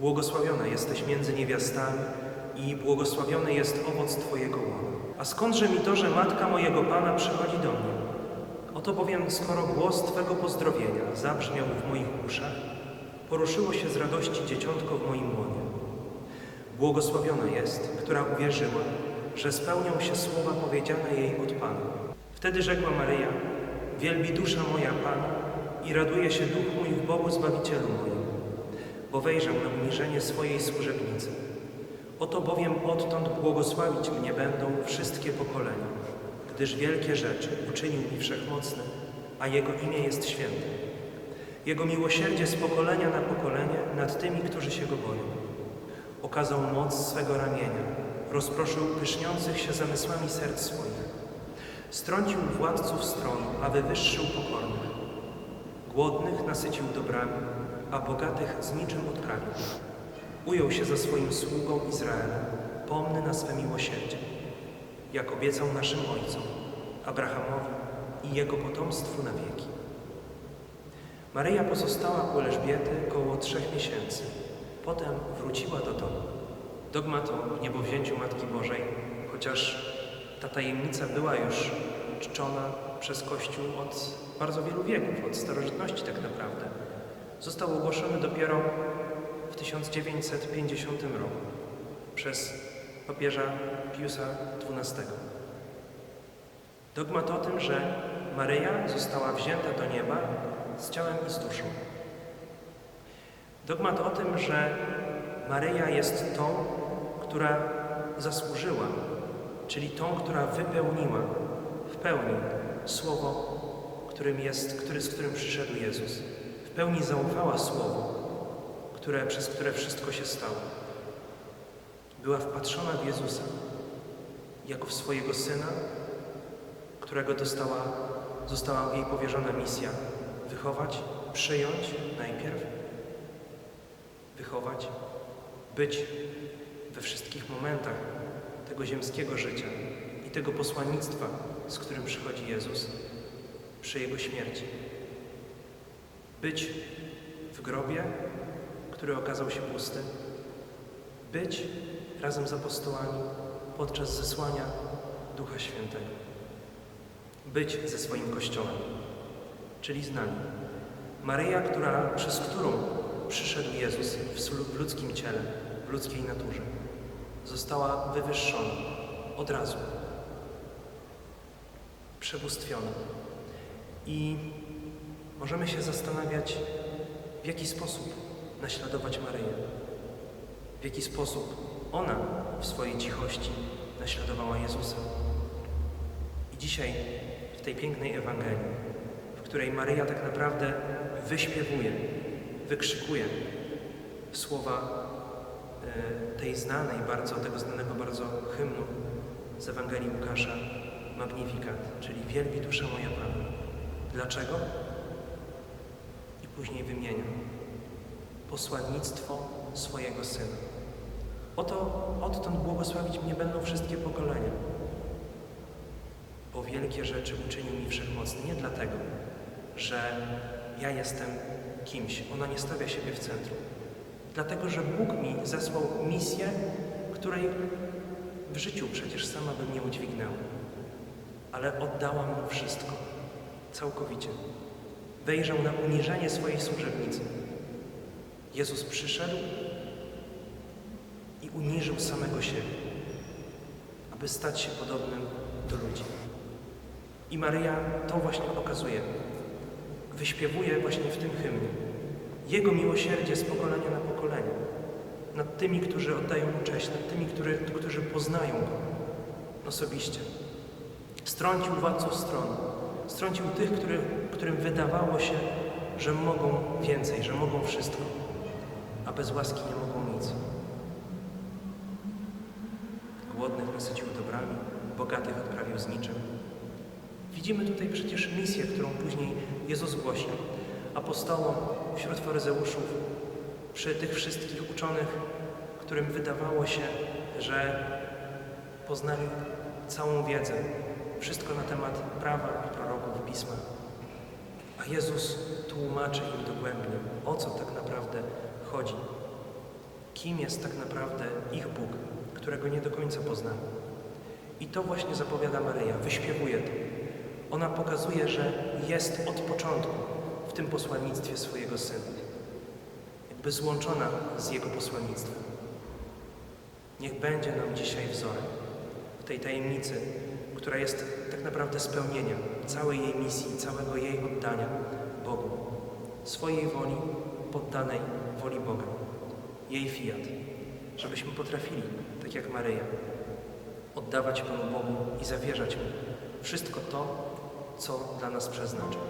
Błogosławiona jesteś między niewiastami i błogosławiony jest owoc Twojego łona. A skądże mi to, że matka mojego Pana przychodzi do mnie? Oto bowiem, skoro głos Twego pozdrowienia zabrzmiał w moich uszach, poruszyło się z radości dzieciątko w moim łonie. Błogosławiona jest, która uwierzyła, że spełnią się słowa powiedziane jej od Pana. Wtedy rzekła Maryja, wielbi dusza moja Pana i raduje się duch mój w Bogu Zbawicielu moim, bo na uniżenie swojej służebnicy. Oto bowiem odtąd błogosławić mnie będą wszystkie pokolenia, gdyż wielkie rzeczy uczynił mi Wszechmocny, a Jego imię jest święte. Jego miłosierdzie z pokolenia na pokolenie nad tymi, którzy się Go boją. Okazał moc swego ramienia, rozproszył pyszniących się zamysłami serc swoich. Strącił władców stronu, a wywyższył pokornych. Głodnych nasycił dobrami, a bogatych z niczym odprawił. Ujął się za swoim sługą Izraelem, pomny na swe miłosierdzie, jak obiecał naszym ojcom, Abrahamowi i jego potomstwu na wieki. Maryja pozostała u Elżbiety koło trzech miesięcy. Potem wróciła do domu. Dogmat o niebowzięciu Matki Bożej, chociaż ta tajemnica była już czczona przez Kościół od bardzo wielu wieków, od starożytności tak naprawdę, został ogłoszony dopiero w 1950 roku przez papieża Piusa XII. Dogmat o tym, że Maryja została wzięta do nieba z ciałem i z duszą. Dogmat o tym, że Maryja jest tą, która zasłużyła, czyli tą, która wypełniła w pełni słowo, którym jest, który, z którym przyszedł Jezus. Pełni zaufała słowu, które, przez które wszystko się stało. Była wpatrzona w Jezusa jako w swojego Syna, którego dostała, została jej powierzona misja wychować, przyjąć najpierw, wychować, być we wszystkich momentach tego ziemskiego życia i tego posłannictwa, z którym przychodzi Jezus przy Jego śmierci. Być w grobie, który okazał się pusty, być razem z apostołami podczas zesłania Ducha Świętego, być ze swoim Kościołem, czyli z nami. Maryja, która, przez którą przyszedł Jezus w ludzkim ciele, w ludzkiej naturze, została wywyższona od razu, przebóstwiona. I możemy się zastanawiać, w jaki sposób naśladować Maryję, w jaki sposób ona w swojej cichości naśladowała Jezusa. I dzisiaj w tej pięknej Ewangelii, w której Maryja tak naprawdę wyśpiewuje, wykrzykuje słowa e, tej znanej bardzo, tego znanego bardzo hymnu z Ewangelii Łukasza, Magnificat, czyli wielbi dusza moja Pana. Dlaczego? Później wymienia posłannictwo swojego Syna. Oto odtąd błogosławić mnie będą wszystkie pokolenia, bo wielkie rzeczy uczynił mi Wszechmocny. Nie dlatego, że ja jestem kimś. Ona nie stawia siebie w centrum. Dlatego, że Bóg mi zesłał misję, której w życiu przecież sama bym nie udźwignęła. Ale oddałam mu wszystko, całkowicie. Wejrzał na uniżenie swojej służebnicy. Jezus przyszedł i uniżył samego siebie, aby stać się podobnym do ludzi. I Maryja to właśnie pokazuje. Wyśpiewuje właśnie w tym hymnie. Jego miłosierdzie z pokolenia na pokolenie. Nad tymi, którzy oddają mu cześć, nad tymi, którzy, którzy poznają Go osobiście. Strącił władców strony. Strącił tych, który, którym wydawało się, że mogą więcej, że mogą wszystko, a bez łaski nie mogą nic. Głodnych nasycił dobrami, bogatych odprawił z niczym. Widzimy tutaj przecież misję, którą później Jezus głosi apostołom, wśród faryzeuszów, przy tych wszystkich uczonych, którym wydawało się, że poznali całą wiedzę, wszystko na temat prawa proroków pisma. A Jezus tłumaczy im dogłębnie, o co tak naprawdę chodzi. Kim jest tak naprawdę ich Bóg, którego nie do końca poznali. I to właśnie zapowiada Maryja, wyśpiewuje to. Ona pokazuje, że jest od początku w tym posłannictwie swojego Syna. Jakby złączona z Jego posłannictwem. Niech będzie nam dzisiaj wzorem tej tajemnicy, która jest tak naprawdę spełnieniem całej jej misji, całego jej oddania Bogu, swojej woli poddanej woli Boga, jej fiat, żebyśmy potrafili, tak jak Maryja, oddawać Panu Bogu i zawierzać Mu wszystko to, co dla nas przeznaczył.